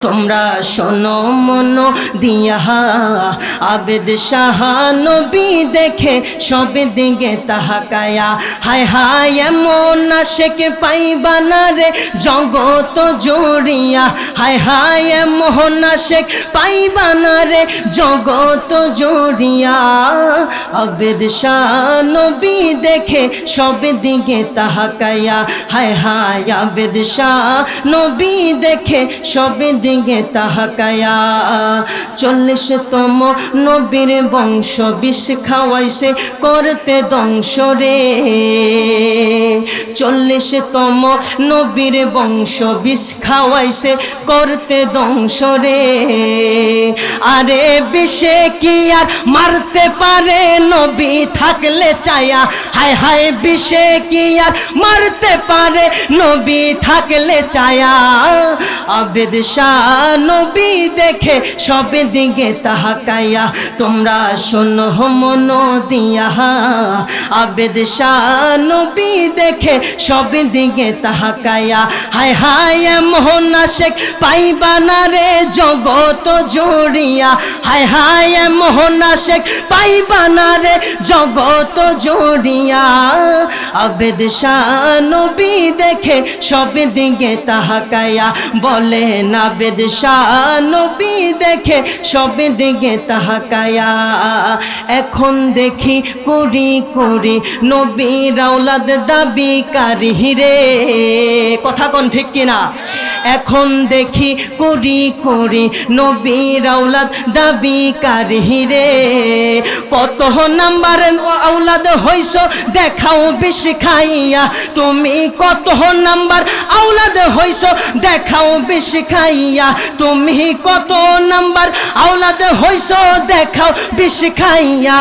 তোমরা শোনো মনো দিয়া আবেদ নবী দেখে সব দিকে তাহাকায়া। হায় হায়, এমন আশেকে পাইবা না রে জগত জড়িয়া। হায় হায়, এমন আশেক পাইবা না রে জগত জড়িয়া। আবেদ নবী দেখে সব দিকে তাহাকায়া হায় হায় আবেদ নবী দেখে সব দিকে তাহাকায়া চল্লিশতম নবীর বংশ বিষ খাওয়াইছে করতে দংশ রে। চল্লিশতম নবীর বংশ বিষ খাওয়াইছে করতে দংশ রে। আরে বিষে কি আর মারতে পারে? নবী থাকলে চায়া, হায় হায় বিষে কি আর মারতে পারে? নবী থাকলে চায়া, আবেদ শাহ নবী দেখে সব দিকে তাহাকায়া তোমরা শোনো মন দিয়া, আবেদ শাহ নবী দেখে সব দিকে তাহাকায়া হায় হায় মোহনা শেখ পাইবা না রে জগত জড়িয়া, হায় হায় মোহনা শেখ পাইবা না রে জগত জড়িয়া। আবেদ নবী দেখে সব দিকে তাহাকায়া। বলে না বেদ নবী দেখে সব দিকে তাহাকায়া। এখন দেখি করি করি নবী রাউলাদ দাবি কারি রে। কথা কোন ঠিক কিনা? এখন দেখি করি করি নবী রাউলাদ দাবি কারি রে কত নাম্বার আউলাদ হইস দেখাও বেশি খাইয়া। তুমি কত নাম্বার আউলাদ হইস দেখাও বেশি খাইয়া। তুমি কত নাম্বার আউলাদ হইছ, দেখাও বেশি খাইয়া।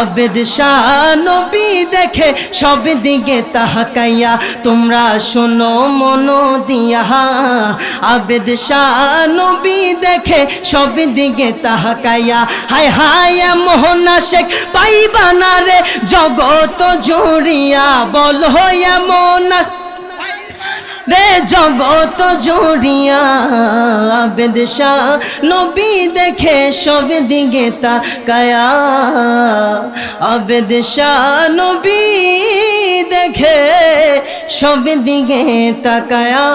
আবেদ শাহ নবী দেখে সব দিকে তাহাকাইয়া। তোমরা শোনো মন দিয়া আবেদ নবী দেখে সব দিকে তাহাকাইয়া হায় হায় মোহনা শেখ পাইবা না রে জগত জড়িয়া, বল হইয়া মোনা রে জগত জড়িয়া বেদশা নবী দেখে সব দিকে তাকায়া আবেদশা নবী দেখে সব দিকে তাকায়া